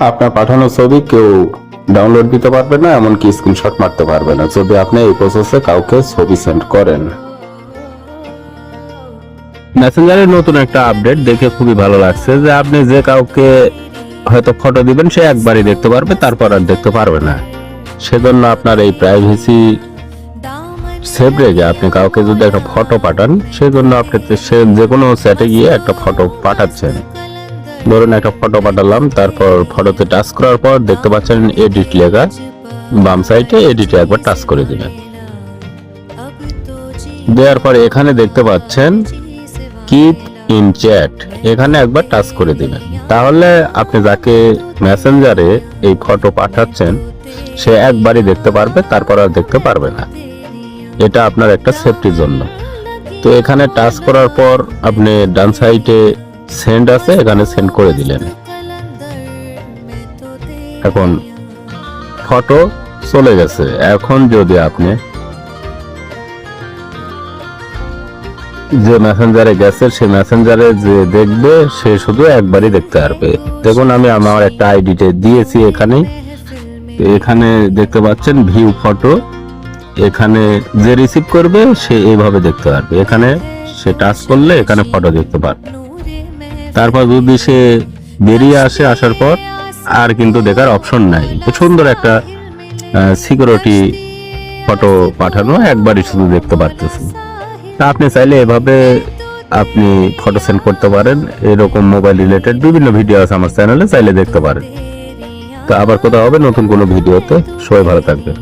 আপনার পাঠানো ছবি কেউ ডাউনলোড দিতে পারবে না, এমনকি স্ক্রিনশট মারতে পারবে না। যদি আপনি এই প্রসেসে কাউকে ছবি সেন্ড করেন। মেসেঞ্জারের নতুন একটা আপডেট দেখে খুবই ভালো লাগছে যে আপনি যে কাউকে হয়তো ফটো দিবেন, সে একবারই দেখতে পারবে, তারপর আর দেখতে পারবে না। সেজন্য আপনার এই প্রাইভেসি সেভ রেখে আপনি কাউকে যদি একটা ফটো পাঠান, সেজন্য আপনি সে যে কোনো চ্যাটে গিয়ে একটা ফটো পাঠাচ্ছেন। ধরুন একটা ফটো পাঠালাম, তারপর ফটোতে টাচ করার পর দেখতে পাচ্ছেন এডিট লেখা। বাম সাইডে এডিটে একবার টাচ করে দিবেন দেওয়ার পর এখানে দেখতে পাচ্ছেন কিপ ইন চ্যাট এখানে একবার টাচ করে দিবেন তাহলে আপনি যাকে মেসেঞ্জারে এই ফটো পাঠাচ্ছেন, সে একবারই দেখতে পারবে, তারপর আর দেখতে পারবে না। এটা আপনার একটা সেফটির জন্য। তো এখানে টাচ করার পর আপনি ডান সাইডে সেন্ড আছে, এখানে সেন্ড করে দিলেন। এখন ফটো চলে গেছে। এখন যদি আপনি যে মেসেঞ্জারে গেছে সে মেসেঞ্জারে যে দেখবে, সে শুধু একবারই দেখতে পারবে। দেখুন, আমি আমার একটা আইডিতে দিয়েছি এখানে। এখানে দেখতে পাচ্ছেন ভিউ ফটো এখানে যে রিসিভ করবে, সে এইভাবে দেখতে পারবে। এখানে সে টাচ করলে এখানে ফটো দেখতে পারবে। তারপর যদি সে বেরিয়ে আসে, আসার পর আর কিন্তু দেখার অপশন নাই। সুন্দর একটা সিকিউরিটি ফটো পাঠানো, একবারই শুধু দেখতে পারতেছি। তা আপনি চাইলে এভাবে আপনি ফটো সেন্ড করতে পারেন। এরকম মোবাইল রিলেটেড বিভিন্ন ভিডিও আছে আমার চ্যানেলে চাইলে দেখতে পারেন। তো আবার কোথাও হবে নতুন কোনো ভিডিওতে সবাই ভালো থাকবে